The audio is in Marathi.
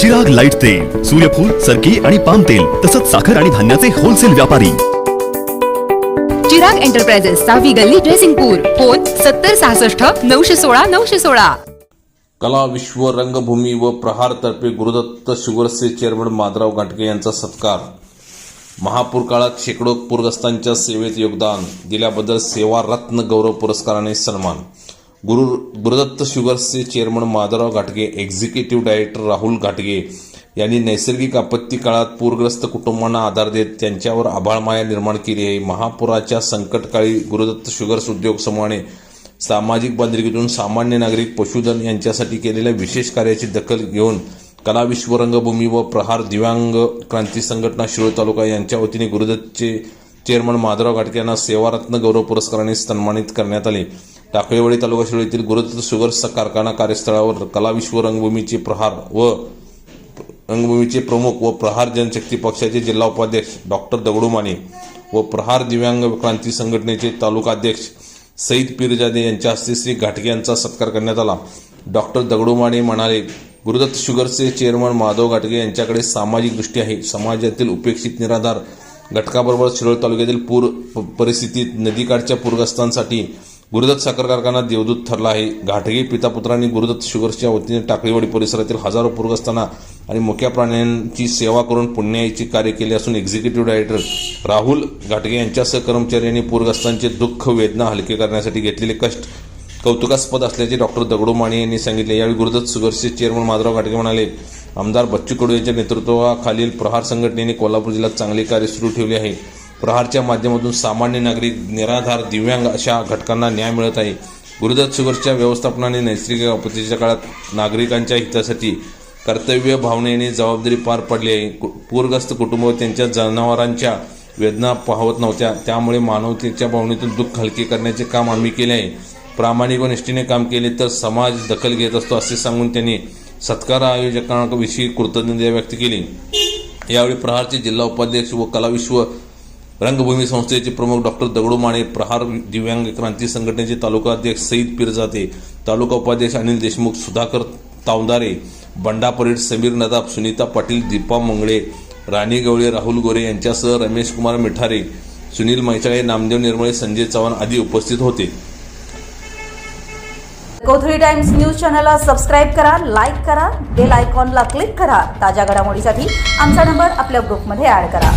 चिराग लाइट तेल सूर्यफूल सरकी आणि पाम तेल तसंच साखर आणि धान्याचे होलसेल व्यापारी. चिराग एंटरप्राइजेस सहावी गल्ली ड्रेसिंगपूर फोन सत्तर सहासष्ट नऊशे सोळा नऊशे सोळा. कला विश्व रंगभूमी व प्रहार तर्फे गुरुदत्त शुगर्सचे चेअरमन माधवराव घाटगे यांचा सत्कार. महापूर काळात शेकडो पूरग्रस्तांच्या सेवेत योगदान दिल्याबद्दल सेवा रत्न गौरव पुरस्काराने सन्मान. गुरु गुरुदत्त शुगर्सचे चेअरमन माधवराव घाटगे एक्झिक्युटिव्ह डायरेक्टर राहुल घाटगे यांनी नैसर्गिक आपत्ती काळात पूरग्रस्त कुटुंबांना आधार देत त्यांच्यावर आभाळमाया निर्माण केली आहे. महापुराच्या संकटकाळी गुरुदत्त शुगर्स उद्योग समूहाने सामाजिक बांधिलकीतून सामान्य नागरिक पशुधन यांच्यासाठी केलेल्या विशेष कार्याची दखल घेऊन कला विश्व रंगभूमी व प्रहार दिव्यांग क्रांती संघटना शिरोळ तालुका यांच्या वतीने गुरुदत्तचे चेअरमन माधवराव घाटके यांना सेवारत्न गौरव पुरस्काराने सन्मानित करण्यात आले. टाकळेवाडी तालुका शिरोळ येथील गुरुदत्त शुगर्सचा कारखाना कार्यस्थळावर कलाविश्व रंगभूमीचे प्रहार व रंगभूमीचे प्रमुख व प्रहार जनशक्ती पक्षाचे जिल्हा उपाध्यक्ष डॉक्टर दगडू माने व प्रहार दिव्यांग क्रांती संघटनेचे तालुकाध्यक्ष सईद पीरजादे यांच्या हस्ते श्री घाटगे यांचा सत्कार करण्यात आला. डॉक्टर दगडू माने म्हणाले गुरुदत्त शुगर्सचे चेअरमन माधव घाटगे यांच्याकडे सामाजिक दृष्टी आहे. समाजातील उपेक्षित निराधार घटकाबरोबर शिरोळ तालुक्यातील पूर परिस्थितीत नदीकाठच्या पूरग्रस्तांसाठी गुरुदत्त साखर कारखाना देवदूत ठरला आहे. घाटगे पिता पुत्रांनी गुरुदत्त शुगर्सच्या वतीने टाकळीवाडी परिसरातील हजारो पूरग्रस्तांना आणि मुक्या प्राण्यांची सेवा करून पुण्याईचे कार्य केले असून एक्झिक्युटिव्ह डायरेक्टर राहुल घाटगे यांच्यासह कर्मचाऱ्यांनी पूरग्रस्तांचे दुःख वेदना हलके करण्यासाठी घेतलेले कष्ट कौतुकास्पद असल्याचे डॉक्टर दगडू माने यांनी सांगितले. यावेळी गुरुदत्त शुगर्सचे चेअरमन माधवराव घाटगे म्हणाले आमदार बच्चू कडू यांच्या नेतृत्वाखालील प्रहार संघटनेने कोल्हापूर जिल्ह्यात चांगले कार्य सुरू ठेवले आहे. प्रहारच्या माध्यमातून सामान्य नागरिक निराधार दिव्यांग अशा घटकांना न्याय मिळत आहे. गुरुदत्त शुगर्सच्या व्यवस्थापनाने नैसर्गिक आपत्तीच्या काळात नागरिकांच्या हितासाठी कर्तव्य भावनेने जबाबदारी पार पडली आहे. कु- पूरग्रस्त कुटुंब त्यांच्या जनावरांच्या वेदना पाहत नव्हत्या. त्यामुळे मानवतेच्या भावनेतून दुःख हलके करण्याचे काम आम्ही केले आहे. प्रामाणिक व निष्ठेने काम केले तर समाज दखल घेत असतो असे सांगून त्यांनी सत्कार आयोजकांविषयी कृतज्ञता व्यक्त केली. यावेळी प्रहारचे जिल्हा उपाध्यक्ष व कला विश्व रंगभूमी संस्थेचे प्रमुख डॉक्टर दगडू माने प्रहार दिव्यांग क्रांती संघटनेचे तालुका अध्यक्ष सईद पिरजाते तालुका उपाध्यक्ष अनिल देशमुख सुधाकर तावदारे बंडा परेड समीर नदाब सुनीता पाटील दीपा मंगळे राणी गवळे राहुल गोरे यांच्यासह रमेश कुमार मिठारे सुनील मैसाळे नामदेव निर्मळे संजय चव्हाण आदी उपस्थित होते. कोथळी टाइम्स न्यूज चॅनलला सबस्क्राईब करा लाईक करा बेल आयकॉनला क्लिक करा. ताज्या घडामोडीसाठी आमचा नंबर आपल्या ग्रुपमध्ये ॲड करा.